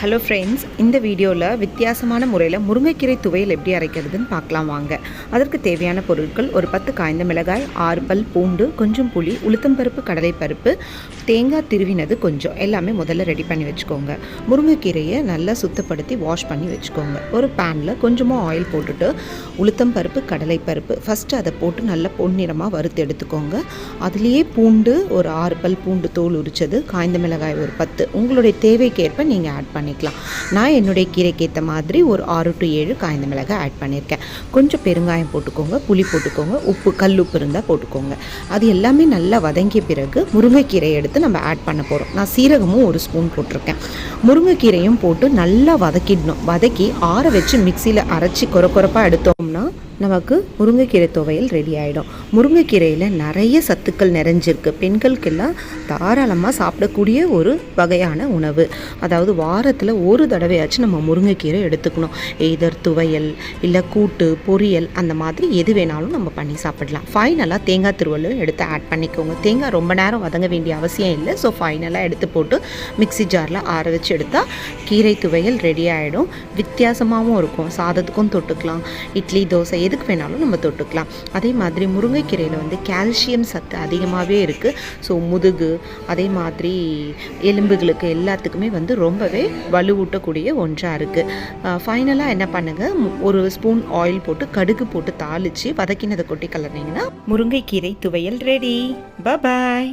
Hello friends இந்த வீடியோவில் வித்தியாசமான முறையில் முருங்கைக்கீரை துவையல் எப்படி அரைக்கிறதுன்னு பார்க்கலாம் வாங்க. அதற்கு தேவையான பொருட்கள் ஒரு பத்து காய்ந்த மிளகாய் ஆறு பல் பூண்டு கொஞ்சம் புளி உளுத்தம்பருப்பு கடலைப்பருப்பு தேங்காய் திருவினது கொஞ்சம். எல்லாமே முதல்ல ரெடி பண்ணி வச்சுக்கோங்க. முருங்கைக்கீரையை நல்லா சுத்தப்படுத்தி வாஷ் பண்ணி வச்சுக்கோங்க. ஒரு பேனில் கொஞ்சமாக ஆயில் போட்டுட்டு உளுத்தம்பருப்பு கடலைப்பருப்பு ஃபஸ்ட்டு அதை போட்டு நல்லா பொன்னிறமாக வறுத்து எடுத்துக்கோங்க. அதுலேயே பூண்டு ஒரு ஆறு பல் பூண்டு தோல் உரித்தது காய்ந்த மிளகாய் ஒரு பத்து. உங்களுடைய தேவைக்கேற்ப நீங்கள் ஆட் பண்ணிக்கலாம். நான் என்னுடைய கீரைக்கு ஏற்ற மாதிரி ஒரு ஆறு டு ஏழு காய்ந்த மிளகாய் ஆட் பண்ணியிருக்கேன் கொஞ்சம் பெருங்காயம் போட்டுக்கோங்க புளி போட்டுக்கோங்க உப்பு கல் உப்பு இருந்தால் போட்டுக்கோங்க. அது எல்லாமே நல்லா வதங்கிய பிறகு முருங்கைக்கீரையை எடுத்து நம்ம ஆட் பண்ண போகிறோம் நான் சீரகமும் ஒரு ஸ்பூன் போட்டிருக்கேன். முருங்கைக்கீரையும் போட்டு நல்லா வதக்கிடணும். வதக்கி ஆற வச்சு மிக்சியில் அரைச்சி கொர கொரப்பாக எடுத்தோம்னா நமக்கு முருங்கைக்கீரை துவையல் ரெடி ஆகிடும் முருங்கைக்கீரையில் நிறைய சத்துக்கள் நிறைஞ்சிருக்கு. பெண்களுக்கெல்லாம் தாராளமாக சாப்பிடக்கூடிய ஒரு வகையான உணவு. அதாவது வாரத்தில் ஒரு தடவையாச்சும் நம்ம முருங்கைக்கீரை எடுத்துக்கணும். எய்தர் துவையல் இல்லை கூட்டு பொரியல் அந்த மாதிரி எது வேணாலும் நம்ம பண்ணி சாப்பிடலாம். ஃபைனலாக தேங்காய் திருவள்ளும் எடுத்து ஆட் பண்ணிக்கோங்க. தேங்காய் ரொம்ப நேரம் வதங்க வேண்டிய அவசியம் இல்லை. ஸோ ஃபைனலாக எடுத்து போட்டு மிக்ஸி ஜாரில் ஆற வச்சு எடுத்தால் கீரை துவையல் ரெடி ஆகிடும் வித்தியாசமாகவும் இருக்கும். சாதத்துக்கும் தொட்டுக்கலாம். இட்லி தோசை எதுக்கு வேணாலும் நம்ம தொட்டுக்கலாம். அதே மாதிரி முருங்கைக்கீரையில் வந்து கால்சியம் சத்து அதிகமாகவே இருக்குது ஸோ முதுகு அதே மாதிரி எலும்புகளுக்கு எல்லாத்துக்குமே வந்து ரொம்பவே வலுவூட்டக்கூடிய ஒன்றாக இருக்குது ஃபைனலாக என்ன பண்ணுங்கள் ஒரு ஸ்பூன் ஆயில் போட்டு கடுகு போட்டு தாளித்து வதக்கினதை கொட்டி கலர்னீங்கன்னா முருங்கைக்கீரை துவையல் ரெடி பாய்